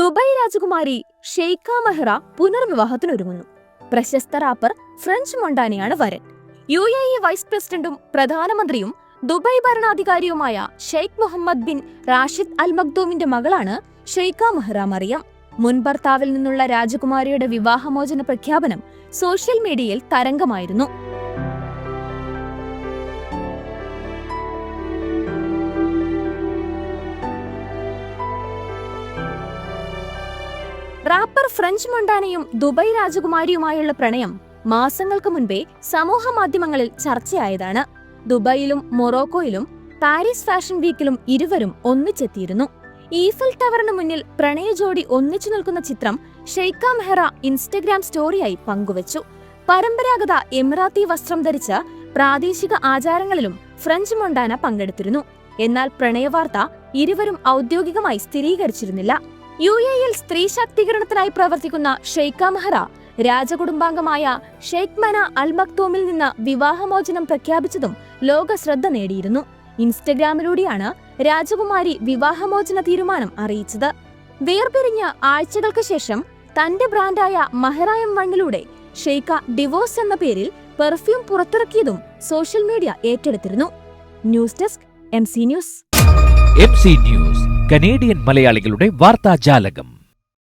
Dubai രാജകുമാരി Sheikha Mehra പുനർവിവാഹത്തിനൊരുങ്ങുന്നു. പ്രശസ്ത wrapper French മൊണ്ടാനയാണ് വരൻ. യു എ ഇ വൈസ് പ്രസിഡന്റും പ്രധാനമന്ത്രിയും Dubai ഭരണാധികാരിയുമായ Sheikh Mohammed bin Rashid Al മഖ്ദൂമിന്റെ മകളാണ് ഷെയ്ഖ മെഹ്റ മറിയം. മുൻ ഭർത്താവിൽ നിന്നുള്ള രാജകുമാരിയുടെ വിവാഹമോചന പ്രഖ്യാപനം സോഷ്യൽ മീഡിയയിൽ തരംഗമായിരുന്നു. റാപ്പർ ഫ്രഞ്ച് മൊണ്ടാനയും ദുബൈ രാജകുമാരിയുമായുള്ള പ്രണയം മാസങ്ങൾക്ക് മുൻപേ സമൂഹ മാധ്യമങ്ങളിൽ ചർച്ചയായതാണ്. ദുബൈയിലും മൊറോക്കോയിലും പാരീസ് ഫാഷൻ വീക്കിലും ഇരുവരും ഒന്നിച്ചെത്തിയിരുന്നു. ഈഫൽ ടവറിന് മുന്നിൽ പ്രണയ ജോഡി ഒന്നിച്ചു നിൽക്കുന്ന ചിത്രം ഷെയ്ഖ മെഹ്റ ഇൻസ്റ്റഗ്രാം സ്റ്റോറിയായി പങ്കുവച്ചു. പരമ്പരാഗത എമിറാത്തി വസ്ത്രം ധരിച്ച പ്രാദേശിക ആചാരങ്ങളിലും ഫ്രഞ്ച് മൊണ്ടാന പങ്കെടുത്തിരുന്നു. എന്നാൽ പ്രണയവാർത്ത ഇരുവരും ഔദ്യോഗികമായി സ്ഥിരീകരിച്ചിരുന്നില്ല. യു എയിൽ സ്ത്രീ ശാക്തീകരണത്തിനായി പ്രവർത്തിക്കുന്ന ഷെയ്ഖ മെഹ്റ രാജകുടുംബാംഗമായ ഷെയ്ഖ് മന അൽ മക്തൂമിൽ നിന്ന് വിവാഹമോചനം പ്രഖ്യാപിച്ചതും ലോക ശ്രദ്ധ നേടിയിരുന്നു. ഇൻസ്റ്റഗ്രാമിലൂടെയാണ് രാജകുമാരി വിവാഹമോചന തീരുമാനം അറിയിച്ചത്. വേർപിരിഞ്ഞ ആഴ്ചകൾക്ക് ശേഷം തന്റെ ബ്രാൻഡായ മഹറ വണ്ണിലൂടെ ഷെയ്ഖ ഡിവോഴ്സ് എന്ന പേരിൽ പെർഫ്യൂം പുറത്തിറക്കിയതും social media ഏറ്റെടുത്തിരുന്നു. News desk M C news. M C news. Canadian മലയാളികളുടെ വാർത്താജാലകം.